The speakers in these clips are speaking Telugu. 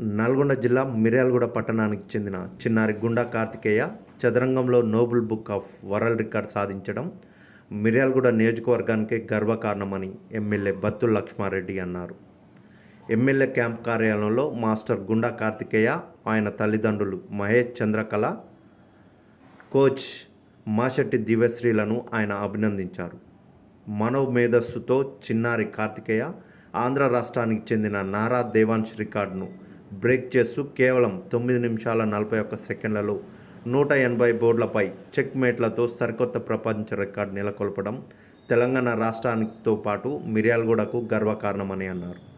నల్గొండ జిల్లా మిర్యాలగూడ పట్టణానికి చెందిన చిన్నారి Gunda Karthikeya చదరంగంలో noble book of world record సాధించడం మిర్యాలగూడ నియోజకవర్గానికి గర్వకారణమని ఎమ్మెల్యే బత్తుల లక్ష్మారెడ్డి అన్నారు. ఎమ్మెల్యే క్యాంప్ కార్యాలయంలో మాస్టర్ గుండా కార్తికేయ ఆయన తల్లిదండ్రులు మహేష్ చంద్రకళ కోచ్ మాషెట్టి దివ్యశ్రీలను ఆయన అభినందించారు. మనో మేధస్సుతో చిన్నారి కార్తికేయ ఆంధ్ర రాష్ట్రానికి చెందిన నారా దేవాంశ్ రికార్డును బ్రేక్ చేస్తూ కేవలం తొమ్మిది నిమిషాల నలభై ఒక్క సెకండ్లలో నూట ఎనభై బోర్డులపై చెక్ మేట్లతో సరికొత్త ప్రపంచ రికార్డు నెలకొల్పడం తెలంగాణ రాష్ట్రానికితో పాటు మిర్యాలగూడకు గర్వకారణమని అన్నారు.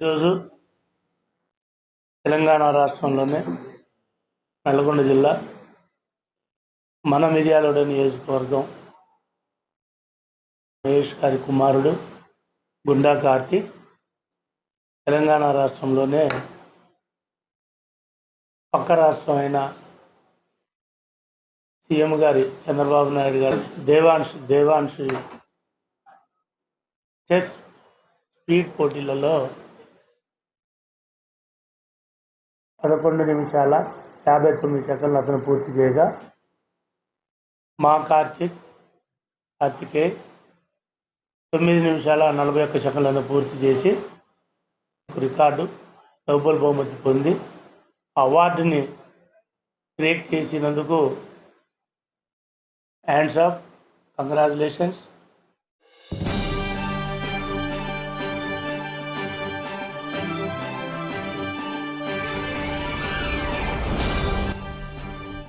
ఈరోజు తెలంగాణ రాష్ట్రంలోనే నల్గొండ జిల్లా మన మిర్యాలగూడ నియోజకవర్గం మహేష్ గారి కుమారుడు గుండా కార్తీక్ తెలంగాణ రాష్ట్రంలోనే పక్క రాష్ట్రం అయిన సీఎం గారి చంద్రబాబు నాయుడు గారి దేవాంశ్ దేవాంశ్ చెస్ స్పీడ్ పోటీలలో పదకొండు నిమిషాల యాభై తొమ్మిది సెకండ్లు అతను పూర్తి చేయగా మా కార్తిక్ కార్తికేయ్ తొమ్మిది నిమిషాల నలభై ఒక్క సెకండ్లను పూర్తి చేసి రికార్డు డబ్బుల బహుమతి పొంది అవార్డుని బ్రేక్ చేసినందుకు హ్యాండ్స్ ఆఫ్ కంగ్రాచులేషన్స్.